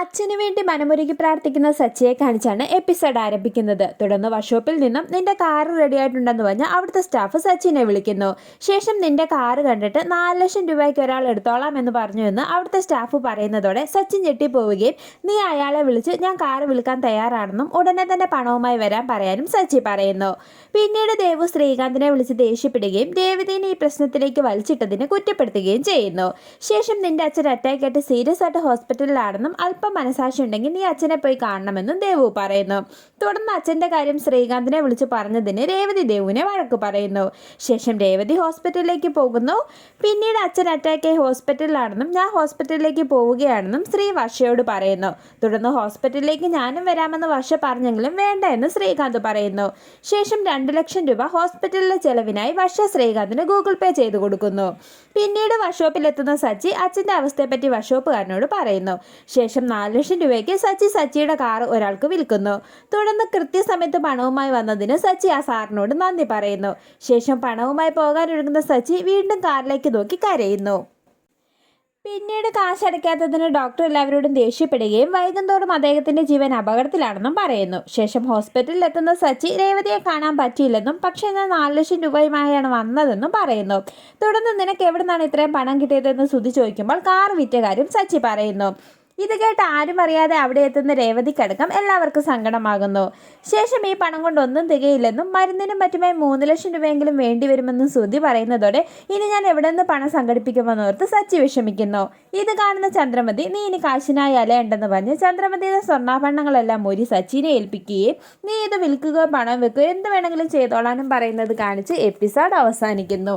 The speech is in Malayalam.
അച്ഛനു വേണ്ടി മനമുരുകി പ്രാർത്ഥിക്കുന്ന സച്ചിയെ കാണിച്ചാണ് എപ്പിസോഡ് ആരംഭിക്കുന്നത്. തുടർന്ന് വർഷോപ്പിൽ നിന്നും നിന്റെ കാറ് റെഡിയായിട്ടുണ്ടെന്ന് പറഞ്ഞ് അവിടുത്തെ സ്റ്റാഫ് സച്ചിനെ വിളിക്കുന്നു. ശേഷം നിന്റെ കാറ് കണ്ടിട്ട് നാല് ലക്ഷം രൂപയ്ക്ക് ഒരാൾ എടുത്തോളാം എന്ന് പറഞ്ഞു എന്ന് അവിടുത്തെ സ്റ്റാഫ് പറയുന്നതോടെ സച്ചിൻ ഞെട്ടിപ്പോവുകയും നീ അയാളെ വിളിച്ച് ഞാൻ കാറ് വിളിക്കാൻ തയ്യാറാണെന്നും ഉടനെ തന്നെ പണവുമായി വരാൻ പറയാനും സച്ചി പറയുന്നു. പിന്നീട് ദേവു ശ്രീകാന്തിനെ വിളിച്ച് ദേഷ്യപ്പെടുകയും ദേവതീനെ ഈ പ്രശ്നത്തിലേക്ക് വലിച്ചിട്ടതിന് കുറ്റപ്പെടുത്തുകയും ചെയ്യുന്നു. ശേഷം നിന്റെ അച്ഛൻ അറ്റാക്ക് ആയിട്ട് സീരിയസ് ആയിട്ട് ഹോസ്പിറ്റലിലാണെന്നും അല്പം മനസാക്ഷി ഉണ്ടെങ്കിൽ നീ അച്ഛനെ പോയി കാണണമെന്നും ദേവു പറയുന്നു. തുടർന്ന് അച്ഛന്റെ കാര്യം ശ്രീകാന്തിനെ വിളിച്ച് പറഞ്ഞതിന് രേവതി ദേവുവിനെ വഴക്ക് പറയുന്നു. ശേഷം രേവതി ഹോസ്പിറ്റലിലേക്ക് പോകുന്നു. പിന്നീട് അച്ഛൻ അറ്റാക്ക് ആയി ഹോസ്പിറ്റലിലാണെന്നും ഞാൻ ഹോസ്പിറ്റലിലേക്ക് പോവുകയാണെന്നും ശ്രീ വർഷയോട് പറയുന്നു. തുടർന്ന് ഹോസ്പിറ്റലിലേക്ക് ഞാനും വരാമെന്ന് വർഷ പറഞ്ഞെങ്കിലും വേണ്ട എന്ന് ശ്രീകാന്ത് പറയുന്നു. ശേഷം രണ്ട് ലക്ഷം രൂപ ഹോസ്പിറ്റലിലെ ചെലവിനായി വർഷ ശ്രീകാന്തിന് ഗൂഗിൾ പേ ചെയ്തു കൊടുക്കുന്നു. പിന്നീട് വർഷോപ്പിലെത്തുന്ന സച്ചി അച്ഛന്റെ അവസ്ഥയെപ്പറ്റി വർഷോപ്പുകാരനോട് പറയുന്നു. ശേഷം നാല് ലക്ഷം രൂപയ്ക്ക് സച്ചി സച്ചിയുടെ കാർ ഒരാൾക്ക് വിൽക്കുന്നു. തുടർന്ന് കൃത്യസമയത്ത് പണവുമായി വന്നതിന് സച്ചി ആ സാറിനോട് നന്ദി പറയുന്നു. ശേഷം പണവുമായി പോകാൻ പോകാനൊരുങ്ങുന്ന സച്ചി വീണ്ടും കാറിലേക്ക് നോക്കി കരയുന്നു. പിന്നീട് കാശടയ്ക്കാത്തതിന് ഡോക്ടർ എല്ലാവരോടും ദേഷ്യപ്പെടുകയും വൈകുന്തോറും അദ്ദേഹത്തിന്റെ ജീവൻ അപകടത്തിലാണെന്നും പറയുന്നു. ശേഷം ഹോസ്പിറ്റലിൽ എത്തുന്ന സച്ചി രേവതിയെ കാണാൻ പറ്റിയില്ലെന്നും പക്ഷേ ഞാൻ നാല് ലക്ഷം രൂപയുമായാണ് വന്നതെന്നും പറയുന്നു. തുടർന്ന് നിനക്ക് എവിടെ നിന്നാണ് ഇത്രയും പണം കിട്ടിയതെന്ന് സുധി ചോദിക്കുമ്പോൾ കാർ വിറ്റ കാര്യം സച്ചി പറയുന്നു. ഇത് കേട്ട് ആരും അറിയാതെ അവിടെ എത്തുന്ന രേവതിക്കടക്കം എല്ലാവർക്കും സങ്കടമാകുന്നു. ശേഷം ഈ പണം കൊണ്ടൊന്നും തികയില്ലെന്നും മരുന്നിനും മറ്റുമായി മൂന്ന് ലക്ഷം രൂപയെങ്കിലും വേണ്ടി വരുമെന്നും ശ്രുതി പറയുന്നതോടെ ഇനി ഞാൻ എവിടെ നിന്ന് പണം സംഘടിപ്പിക്കുമെന്നോർത്ത് സച്ചി വിഷമിക്കുന്നു. ഇത് കാണുന്ന ചന്ദ്രമതി നീ ഇനി കാശിനായി അലയുണ്ടെന്ന് പറഞ്ഞ് ചന്ദ്രമതിയുടെ സ്വർണാഭരണങ്ങളെല്ലാം ഒരു സച്ചിനെ ഏൽപ്പിക്കുകയും നീ ഇത് വിൽക്കുകയോ പണം വെക്കുകയോ എന്ത് വേണമെങ്കിലും ചെയ്തോളാനും പറയുന്നത് കാണിച്ച് എപ്പിസോഡ് അവസാനിക്കുന്നു.